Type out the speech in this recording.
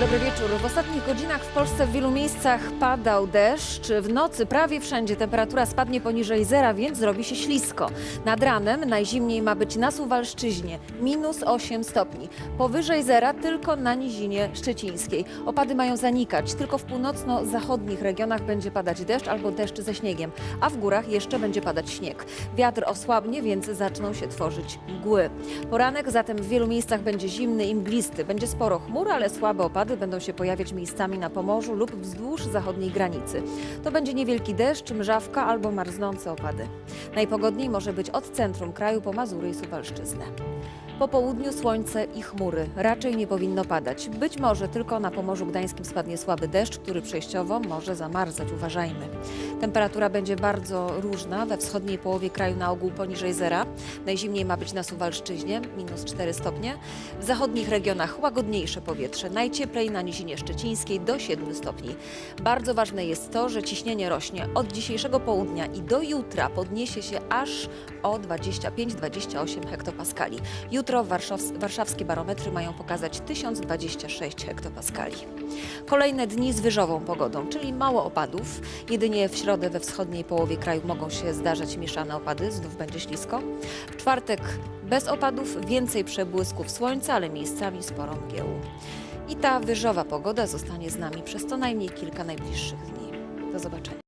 Dobry wieczór. W ostatnich godzinach w Polsce w wielu miejscach padał deszcz. W nocy prawie wszędzie temperatura spadnie poniżej zera, więc zrobi się ślisko. Nad ranem najzimniej ma być na Suwalszczyźnie, minus 8 stopni. Powyżej zera tylko na nizinie szczecińskiej. Opady mają zanikać. Tylko w północno-zachodnich regionach będzie padać deszcz albo deszcz ze śniegiem, a w górach jeszcze będzie padać śnieg. Wiatr osłabnie, więc zaczną się tworzyć mgły. Poranek zatem w wielu miejscach będzie zimny i mglisty. Będzie sporo chmur, ale słabe opady będą się pojawiać miejscami na Pomorzu lub wzdłuż zachodniej granicy. To będzie niewielki deszcz, mrzawka albo marznące opady. Najpogodniej może być od centrum kraju po Mazury i Suwalszczyznę. Po południu słońce i chmury. Raczej nie powinno padać. Być może tylko na Pomorzu Gdańskim spadnie słaby deszcz, który przejściowo może zamarzać. Uważajmy. Temperatura będzie bardzo różna. We wschodniej połowie kraju na ogół poniżej zera. Najzimniej ma być na Suwalszczyźnie, minus 4 stopnie. W zachodnich regionach łagodniejsze powietrze. Najcieplej na Nizinie Szczecińskiej do 7 stopni. Bardzo ważne jest to, że ciśnienie rośnie od dzisiejszego południa i do jutra podniesie się aż o 25-28 hektopaskali. Jutro warszaws- warszawskie barometry mają pokazać 1026 hektopaskali. Kolejne dni z wyżową pogodą, czyli mało opadów. Jedynie w środę we wschodniej połowie kraju mogą się zdarzać mieszane opady, znów będzie ślisko. W czwartek bez opadów, więcej przebłysków słońca, ale miejscami sporo mgieł. I ta wyżowa pogoda zostanie z nami przez co najmniej kilka najbliższych dni. Do zobaczenia.